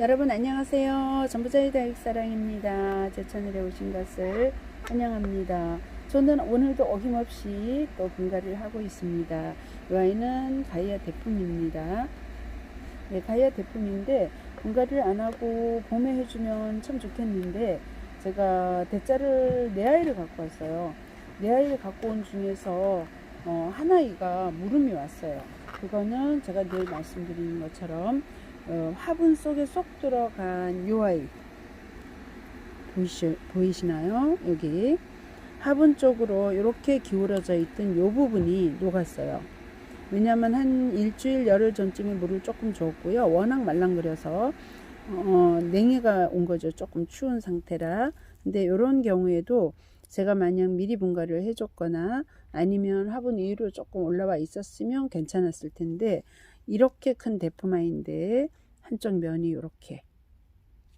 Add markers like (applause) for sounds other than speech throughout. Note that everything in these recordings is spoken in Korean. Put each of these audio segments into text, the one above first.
여러분 안녕하세요. 전부자의 다육사랑입니다. 제 채널에 오신 것을 환영합니다. 저는 오늘도 어김없이 또 분갈이를 하고 있습니다. 이 아이는 가이아 대품입니다. 네, 가이아 대품인데 분갈이를 안 하고 봄에 해주면 참 좋겠는데 제가 대자를 네 아이를 갖고 왔어요. 네 아이를 갖고 온 중에서 어, 한 아이가 물음이 왔어요. 그거는 제가 늘 말씀드리는 것처럼 어, 화분 속에 쏙 들어간 요 아이 보이시, 보이시나요? 여기 화분 쪽으로 이렇게 기울어져 있던 요 부분이 녹았어요. 왜냐하면 한 일주일 열흘 전쯤에 물을 조금 줬고요. 워낙 말랑거려서 어, 냉해가 온 거죠. 조금 추운 상태라. 근데 이런 경우에도 제가 만약 미리 분갈이를 해줬거나 아니면 화분 위로 조금 올라와 있었으면 괜찮았을 텐데 이렇게 큰 대포마인데 한쪽 면이 이렇게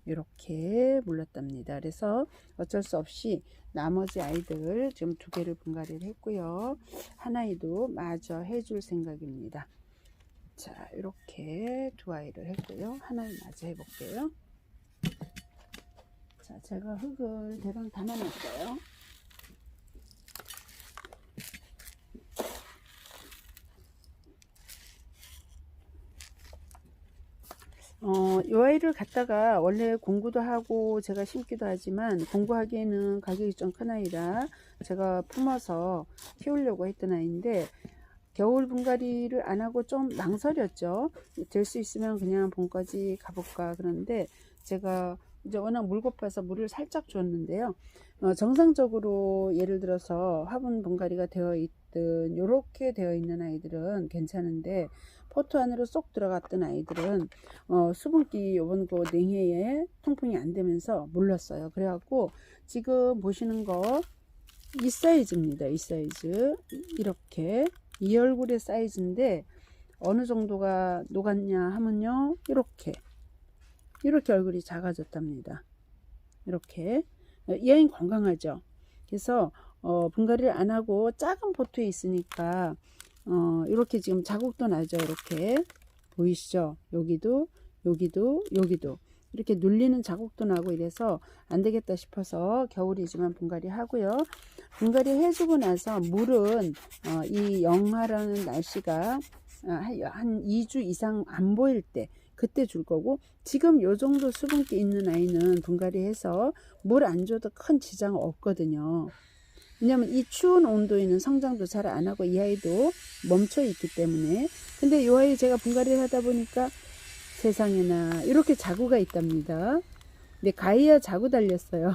이렇게 물렀답니다. 그래서 어쩔 수 없이 나머지 아이들 지금 두 개를 분갈이를 했고요. 한 아이도 마저 해줄 생각입니다. 자 이렇게 두 아이를 했고요. 하나를 마저 해볼게요. 자 제가 흙을 대강 담아놨어요. 어, 이 아이를 갖다가 원래 공구도 하고 제가 심기도 하지만 공구하기에는 가격이 좀 큰 아이라 제가 품어서 키우려고 했던 아이인데 겨울 분갈이를 안 하고 좀 망설였죠. 될 수 있으면 그냥 봄까지 가볼까 그런데 제가 이제 워낙 물 고파서 물을 살짝 줬는데요. 어, 정상적으로 예를 들어서 화분 분갈이가 되어 있든 이렇게 되어 있는 아이들은 괜찮은데 포트 안으로 쏙 들어갔던 아이들은 어, 수분기 요번 그 냉해에 통풍이 안 되면서 물렀어요. 그래갖고 지금 보시는 거 이 사이즈입니다. 이 사이즈 이렇게 이 얼굴의 사이즈인데 어느 정도가 녹았냐 하면요 이렇게 이렇게 얼굴이 작아졌답니다. 이렇게 이 아이는 건강하죠. 그래서 어, 분갈이를 안 하고 작은 포트에 있으니까 어, 이렇게 지금 자국도 나죠. 이렇게 보이시죠? 여기도 여기도 여기도 이렇게 눌리는 자국도 나고 이래서 안 되겠다 싶어서 겨울이지만 분갈이 하고요. 분갈이 해주고 나서 물은 어, 이 영하라는 날씨가 어, 한 2주 이상 안 보일 때 그때 줄 거고 지금 요 정도 수분기 있는 아이는 분갈이 해서 물 안 줘도 큰 지장 없거든요. 왜냐면 이 추운 온도에는 성장도 잘 안 하고 이 아이도 멈춰 있기 때문에 근데 이 아이 제가 분갈이를 하다 보니까 세상에나 이렇게 자구가 있답니다. 네 가이아 자구 달렸어요.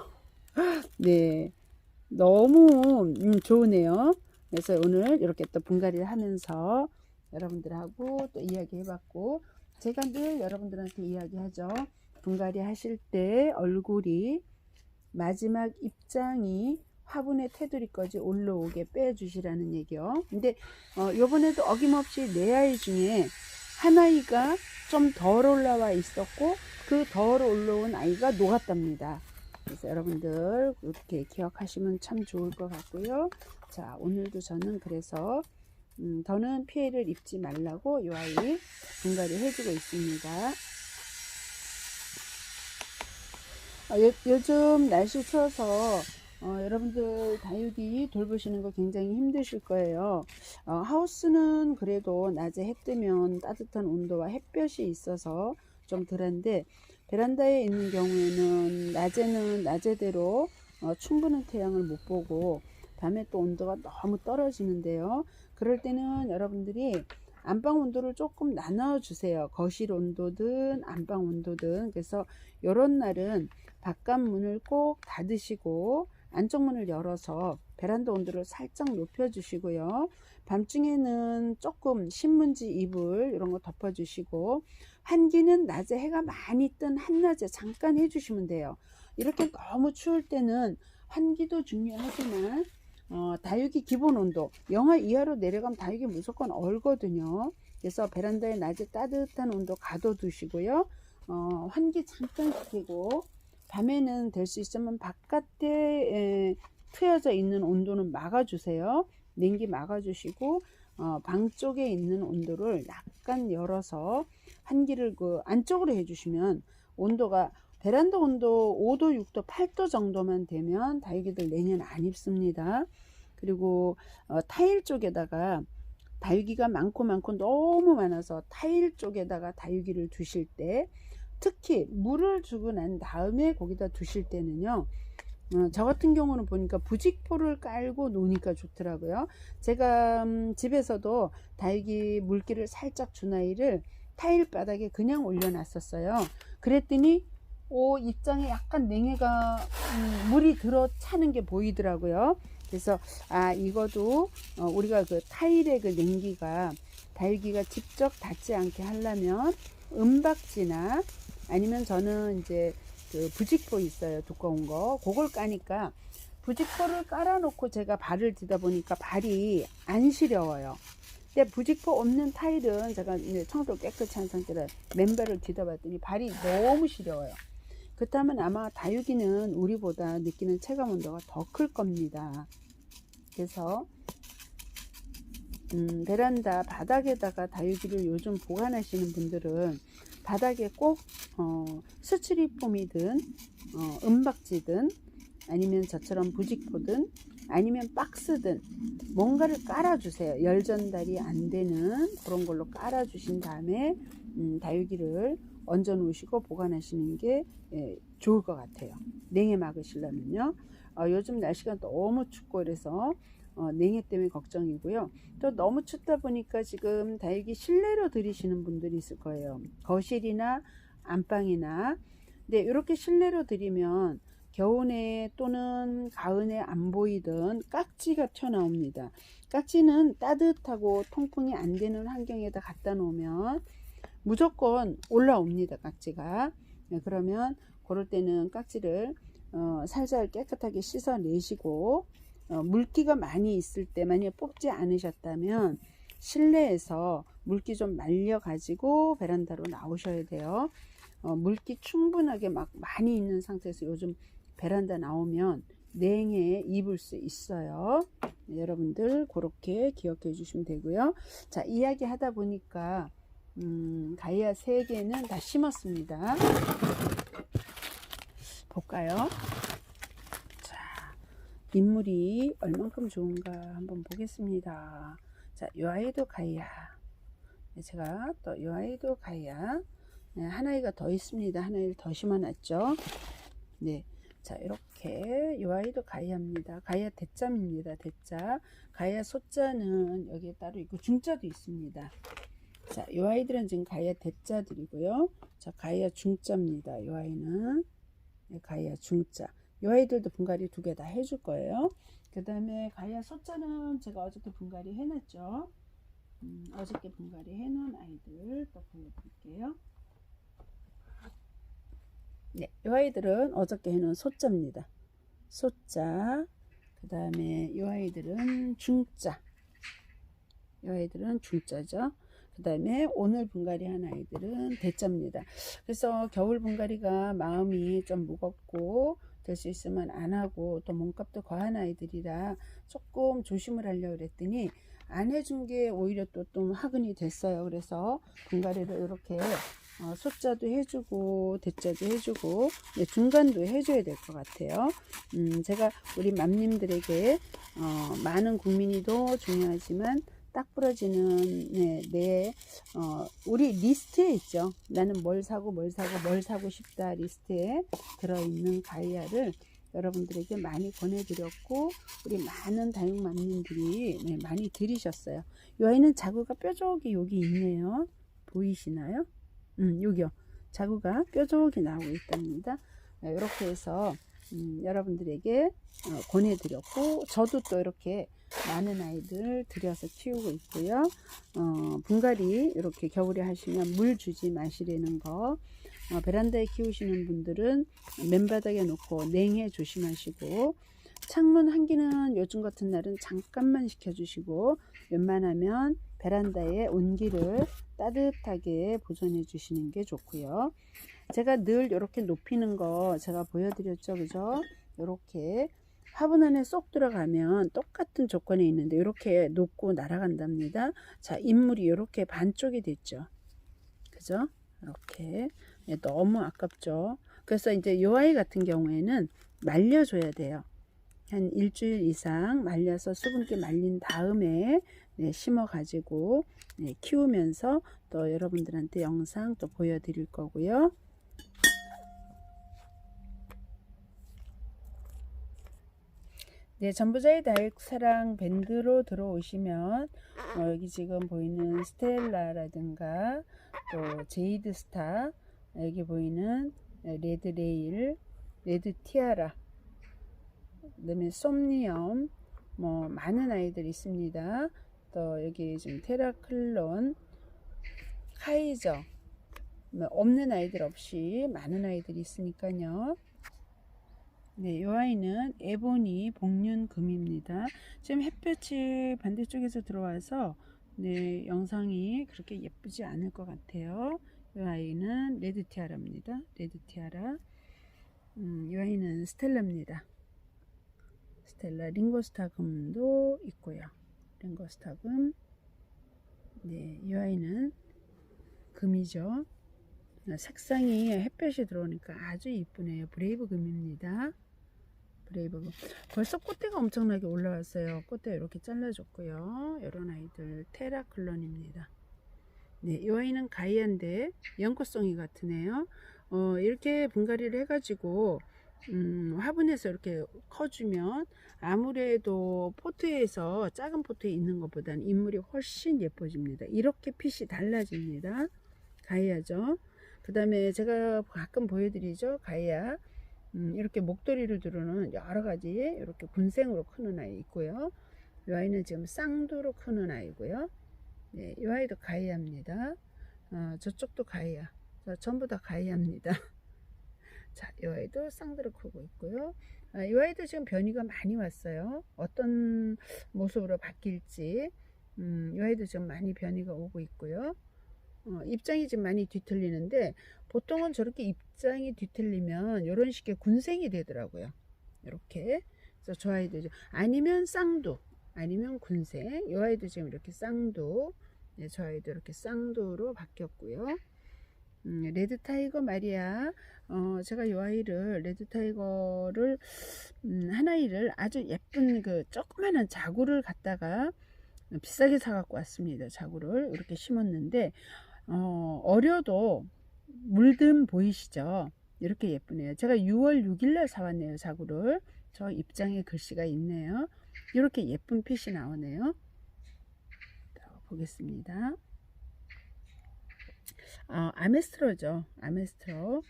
(laughs) 네 너무 음, 좋으네요. 그래서 오늘 이렇게 또 분갈이를 하면서 여러분들하고 또 이야기 해봤고 제가 늘 여러분들한테 이야기하죠. 분갈이 하실 때 얼굴이 마지막 입장이 화분의 테두리까지 올라오게 빼주시라는 얘기요. 근데 어, 요번에도 어김없이 네 아이 중에 한 아이가 좀 덜 올라와 있었고 그 덜 올라온 아이가 녹았답니다. 그래서 여러분들 이렇게 기억하시면 참 좋을 것 같고요. 자 오늘도 저는 그래서 음, 더는 피해를 입지 말라고 이 아이 분갈이 해주고 있습니다. 어, 요, 요즘 날씨 추워서 어, 여러분들 다육이 돌보시는 거 굉장히 힘드실 거예요. 어, 하우스는 그래도 낮에 해 뜨면 따뜻한 온도와 햇볕이 있어서 좀 덜한데 베란다에 있는 경우에는 낮에는 낮에대로 어, 충분한 태양을 못 보고 밤에 또 온도가 너무 떨어지는데요. 그럴 때는 여러분들이 안방 온도를 조금 나눠 주세요. 거실 온도든 안방 온도든 그래서 이런 날은 바깥 문을 꼭 닫으시고 안쪽 문을 열어서 베란다 온도를 살짝 높여 주시고요. 밤중에는 조금 신문지 이불 이런 거 덮어 주시고 한기는 낮에 해가 많이 뜬 한낮에 잠깐 해 주시면 돼요. 이렇게 너무 추울 때는 한기도 중요하지만 어, 다육이 기본 온도 영하 이하로 내려가면 다육이 무조건 얼거든요. 그래서 베란다에 낮에 따뜻한 온도 가둬두시고요. 어, 환기 잠깐 시키고 밤에는 될 수 있으면 바깥에 에, 트여져 있는 온도는 막아주세요. 냉기 막아주시고 어, 방 쪽에 있는 온도를 약간 열어서 환기를 그 안쪽으로 해주시면 온도가 베란다 온도 5도, 6도, 8도 정도만 되면 다육이들 냉해는 안 입습니다. 그리고 어, 타일 쪽에다가 다육이가 많고 많고 너무 많아서 타일 쪽에다가 다육이를 두실 때 특히 물을 주고 난 다음에 거기다 두실 때는요. 어, 저 같은 경우는 보니까 부직포를 깔고 노니까 좋더라고요. 제가 음, 집에서도 다육이 물기를 살짝 준 아이를 타일 바닥에 그냥 올려놨었어요. 그랬더니 오 입장에 약간 냉해가 음, 물이 들어 차는 게 보이더라고요. 그래서 아 이거도 어, 우리가 그 타일의 그 냉기가 다육이가 직접 닿지 않게 하려면 은박지나 아니면 저는 이제 그 부직포 있어요 두꺼운 거 그걸 까니까 부직포를 깔아놓고 제가 발을 디다 보니까 발이 안 시려워요. 근데 부직포 없는 타일은 제가 이제 청소 깨끗이 한 상태로 맨발을 디뎌봤더니 발이 너무 시려워요. 그렇다면 아마 다육이는 우리보다 느끼는 체감 온도가 더 클 겁니다. 그래서 음, 베란다 바닥에다가 다육이를 요즘 보관하시는 분들은 바닥에 꼭 어, 스치리폼이든 어, 은박지든 아니면 저처럼 부직포든 아니면 박스든 뭔가를 깔아주세요. 열 전달이 안 되는 그런 걸로 깔아주신 다음에 음, 다육이를 얹어 놓으시고 보관하시는 게 예, 좋을 것 같아요. 냉해 막으시려면요. 어, 요즘 날씨가 너무 춥고 그래서 어, 냉해 때문에 걱정이고요. 또 너무 춥다 보니까 지금 다육이 실내로 들이시는 분들이 있을 거예요. 거실이나 안방이나 근데 이렇게 실내로 들이면 겨우내 또는 가을에 안 보이던 깍지가 튀어나옵니다. 깍지는 따뜻하고 통풍이 안 되는 환경에다 갖다 놓으면 무조건 올라옵니다. 깍지가. 네, 그러면 그럴 때는 깍지를 어, 살살 깨끗하게 씻어 내시고 어, 물기가 많이 있을 때 만약 뽑지 않으셨다면 실내에서 물기 좀 말려 가지고 베란다로 나오셔야 돼요. 어, 물기 충분하게 막 많이 있는 상태에서 요즘 베란다 나오면 냉해 입을 수 있어요. 네, 여러분들 그렇게 기억해 주시면 되고요. 자 이야기 하다 보니까 음, 가이아 3개는 다 심었습니다. 볼까요? 자, 인물이 얼만큼 좋은가 한번 보겠습니다. 자, 요 아이도 가이아. 네, 제가 또 요 아이도 가이아. 네, 하나이가 더 있습니다. 하나이를 더 심어놨죠. 네. 자, 이렇게 요 아이도 가이아입니다. 가이아 대자입니다. 대자. 가이아 소자는 여기에 따로 있고 중자도 있습니다. 자, 이 아이들은 지금 가이아 대자들이고요. 자, 가이아 중자입니다. 이 아이는 네, 가이아 중자. 이 아이들도 분갈이 두 개 다 해줄 거예요. 그 다음에 가이아 소자는 제가 어저께 분갈이 해놨죠. 음, 어저께 분갈이 해놓은 아이들 또 보여드릴게요. 네, 이 아이들은 어저께 해놓은 소자입니다. 소자. 그 다음에 이 아이들은 중자. 이 아이들은 중자죠. 그 다음에 오늘 분갈이 한 아이들은 대자입니다. 그래서 겨울 분갈이가 마음이 좀 무겁고 될 수 있으면 안 하고 또 몸값도 과한 아이들이라 조금 조심을 하려고 그랬더니 안 해준 게 오히려 또 좀 화근이 됐어요. 그래서 분갈이를 이렇게 어, 소자도 해주고 대자도 해주고 네, 중간도 해줘야 될 것 같아요. 음, 제가 우리 맘님들에게 어, 많은 국민이도 중요하지만 딱 부러지는 네, 내 어, 우리 리스트에 있죠. 나는 뭘 사고 뭘 사고 뭘 사고 싶다 리스트에 들어있는 가이아를 여러분들에게 많이 보내드렸고 우리 많은 다육맘님들이 네, 많이 들이셨어요. 이 아이는 자구가 뾰족이 여기 있네요. 보이시나요? 음, 여기요. 자구가 뾰족이 나오고 있답니다. 네, 이렇게 해서 음, 여러분들에게 어, 보내드렸고 저도 또 이렇게 많은 아이들 들여서 키우고 있고요. 어, 분갈이 이렇게 겨울에 하시면 물 주지 마시라는 거. 어, 베란다에 키우시는 분들은 맨바닥에 놓고 냉해 조심하시고 창문 환기는 요즘 같은 날은 잠깐만 시켜주시고 웬만하면 베란다에 온기를 따뜻하게 보존해 주시는 게 좋고요. 제가 늘 이렇게 높이는 거 제가 보여드렸죠. 그죠? 이렇게 화분 안에 쏙 들어가면 똑같은 조건에 있는데 이렇게 높고 날아간답니다. 자, 인물이 이렇게 반쪽이 됐죠. 그죠? 이렇게 예, 너무 아깝죠. 그래서 이제 이 아이 같은 경우에는 말려줘야 돼요. 한 일주일 이상 말려서 수분기 말린 다음에 네, 심어 가지고 네, 키우면서 또 여러분들한테 영상 또 보여드릴 거고요. 네, 전부자의 다육사랑 밴드로 들어오시면 어, 여기 지금 보이는 스텔라라든가 또 제이드 스타 여기 보이는 레드 레일, 레드 티아라, 그 다음에 솜니엄 뭐 많은 아이들 있습니다. 또 여기 지금 테라클론, 카이저 뭐 없는 아이들 없이 많은 아이들이 있으니까요. 네, 이 아이는 에보니 복륜금입니다. 지금 햇볕이 반대쪽에서 들어와서 네, 영상이 그렇게 예쁘지 않을 것 같아요. 이 아이는 레드 티아라입니다. 레드 티아라. 음, 이 아이는 스텔라입니다. 스텔라 링고스타금도 있고요. 링고스타금. 네, 이 아이는 금이죠. 색상이 햇볕이 들어오니까 아주 이쁘네요. 브레이브 금입니다. 브레이브 금. 벌써 꽃대가 엄청나게 올라왔어요. 꽃대 이렇게 잘라줬고요. 이런 아이들 테라클론입니다. 네, 이 아이는 가이안데 연꽃송이 같으네요. 어, 이렇게 분갈이를 해가지고 음, 화분에서 이렇게 커주면 아무래도 포트에서 작은 포트에 있는 것보다는 인물이 훨씬 예뻐집니다. 이렇게 핏이 달라집니다. 가이아죠. 그 다음에 제가 가끔 보여드리죠. 가이아. 음, 이렇게 목도리를 두르는 여러 가지 이렇게 군생으로 크는 아이 있고요. 이 아이는 지금 쌍두로 크는 아이고요. 네, 이 아이도 가이아입니다. 어, 저쪽도 가이아. 전부 다 가이아입니다. (laughs) 자, 이 아이도 쌍두로 크고 있고요. 아, 이 아이도 지금 변이가 많이 왔어요. 어떤 모습으로 바뀔지. 음, 이 아이도 지금 많이 변이가 오고 있고요. 어, 입장이 좀 많이 뒤틀리는데 보통은 저렇게 입장이 뒤틀리면 이런 식의 군생이 되더라고요. 이렇게. 그래서 저 아이도 아니면 쌍두 아니면 군생. 이 아이도 지금 이렇게 쌍두. 네, 저 아이도 이렇게 쌍두로 바뀌었고요. 음, 레드 타이거 마리아. 어, 제가 이 아이를 레드 타이거를 음, 한 아이를 아주 예쁜 그 조그마한 자구를 갖다가 비싸게 사 갖고 왔습니다. 자구를 이렇게 심었는데 어, 어려도 물든 보이시죠? 이렇게 예쁘네요. 제가 6월 6일날 사왔네요. 자구를. 저 입장에 글씨가 있네요. 이렇게 예쁜 핏이 나오네요. 보겠습니다. 어, 아메스트로죠. 아메스트로.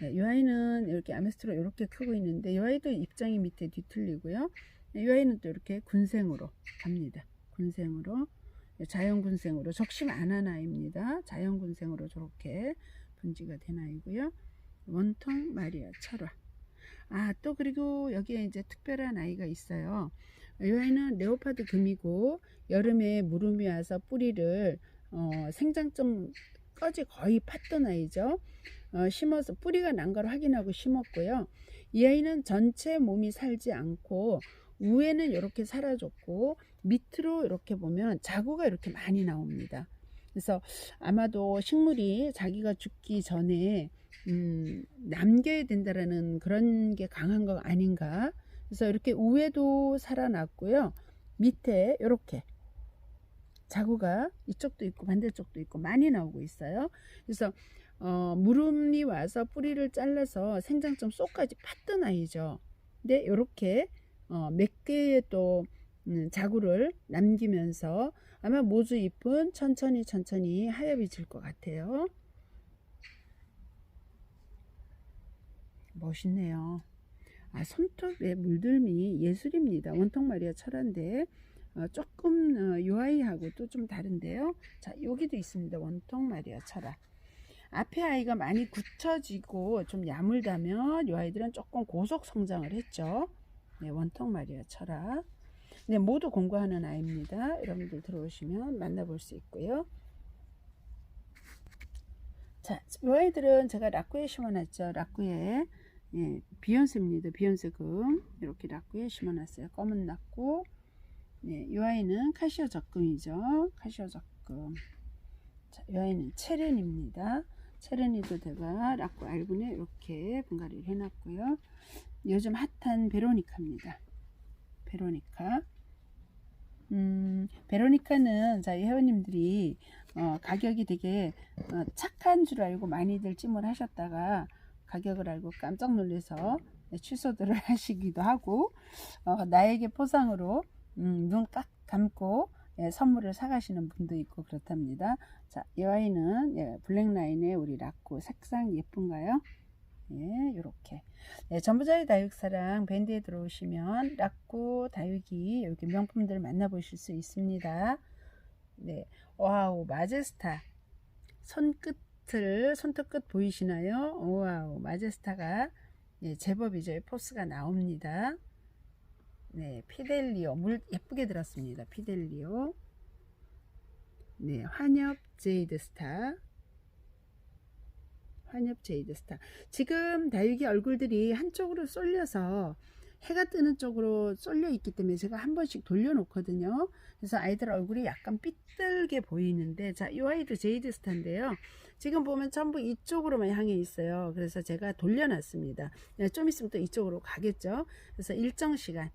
네, 이 아이는 이렇게 아메스트로 이렇게 크고 있는데 이 아이도 입장이 밑에 뒤틀리고요. 이 아이는 또 이렇게 군생으로 갑니다. 군생으로 자연군생으로 적심 안한 아이입니다. 자연군생으로 저렇게 분지가 된 아이고요. 원통 마리아 철화. 아, 또 그리고 여기에 이제 특별한 아이가 있어요. 이 아이는 레오파드 금이고 여름에 무름이 와서 뿌리를 어, 생장점 까지 거의 팠던 아이죠. 어, 심어서 뿌리가 난 걸 확인하고 심었고요. 이 아이는 전체 몸이 살지 않고 위에는 이렇게 살아줬고 밑으로 이렇게 보면 자구가 이렇게 많이 나옵니다. 그래서 아마도 식물이 자기가 죽기 전에 음, 남겨야 된다라는 그런 게 강한 거 아닌가. 그래서 이렇게 위에도 살아났고요. 밑에 이렇게 자구가 이쪽도 있고 반대쪽도 있고 많이 나오고 있어요. 그래서 어, 무름이 와서 뿌리를 잘라서 생장점 쏙까지 팠던 아이죠. 근데 이렇게 어, 몇 개의 또 음, 자구를 남기면서 아마 모주 잎은 천천히 천천히 하엽이 질 것 같아요. 멋있네요. 아, 손톱에 물들미 예술입니다. 원통 마리아 철화인데 어, 조금 어, 유아이하고 또 좀 다른데요. 자, 여기도 있습니다. 원통 마리아 철화. 앞에 아이가 많이 굳혀지고 좀 야물다면 이 아이들은 조금 고속 성장을 했죠. 네, 원통 마리아 철학. 네, 모두 공부하는 아이입니다. 여러분들 들어오시면 만나볼 수 있고요. 자, 이 아이들은 제가 라꾸에 심어놨죠. 라꾸에 예, 비욘세입니다. 비욘세금 이렇게 라꾸에 심어놨어요. 검은 라꾸. 네, 이 아이는 카시오 적금이죠. 카시오 적금. 자, 이 아이는 체렌입니다. 체르니도 제가 락구 알분에 이렇게 분갈이를 해놨고요. 요즘 핫한 베로니카입니다. 베로니카. 음, 베로니카는 자, 이 회원님들이 어, 가격이 되게 어, 착한 줄 알고 많이들 찜을 하셨다가 가격을 알고 깜짝 놀라서 네, 취소들을 (laughs) 하시기도 하고 어, 나에게 포상으로 음, 눈깍 감고 예, 선물을 사가시는 분도 있고 그렇답니다. 자, 이 와인은 예, 블랙라인의 우리 라꾸 색상 예쁜가요? 예, 요렇게. 네, 전부자의 다육사랑 밴드에 들어오시면 라꾸 다육이 이렇게 명품들 만나보실 수 있습니다. 네, 와우, 마제스타. 손끝을, 손톱 끝 보이시나요? 와우, 마제스타가 예, 제법이죠. 포스가 나옵니다. 네, 피델리오. 물 예쁘게 들었습니다. 피델리오. 네, 환엽 제이드 스타. 환엽 제이드 스타. 지금 다육이 얼굴들이 한쪽으로 쏠려서 해가 뜨는 쪽으로 쏠려 있기 때문에 제가 한 번씩 돌려 놓거든요. 그래서 아이들 얼굴이 약간 삐뚤게 보이는데, 자, 이 아이도 제이드 스타인데요. 지금 보면 전부 이쪽으로만 향해 있어요. 그래서 제가 돌려놨습니다. 네, 좀 있으면 또 이쪽으로 가겠죠. 그래서 일정 시간.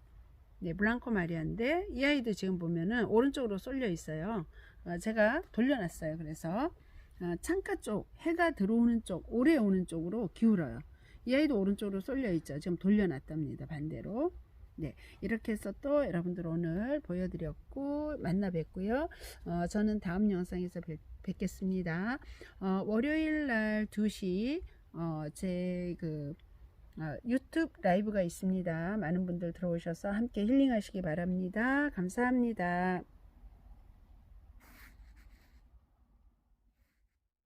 네, 블랑코 마리아인데, 이 아이도 지금 보면은 오른쪽으로 쏠려 있어요. 어, 제가 돌려놨어요. 그래서 어, 창가 쪽, 해가 들어오는 쪽, 오래 오는 쪽으로 기울어요. 이 아이도 오른쪽으로 쏠려 있죠. 지금 돌려놨답니다. 반대로. 네, 이렇게 해서 또 여러분들 오늘 보여드렸고 만나 뵙고요. 어, 저는 다음 영상에서 뵙, 뵙겠습니다. 어, 월요일 날 2시 어, 제그 어, 유튜브 라이브가 있습니다. 많은 분들 들어오셔서 함께 힐링하시기 바랍니다. 감사합니다.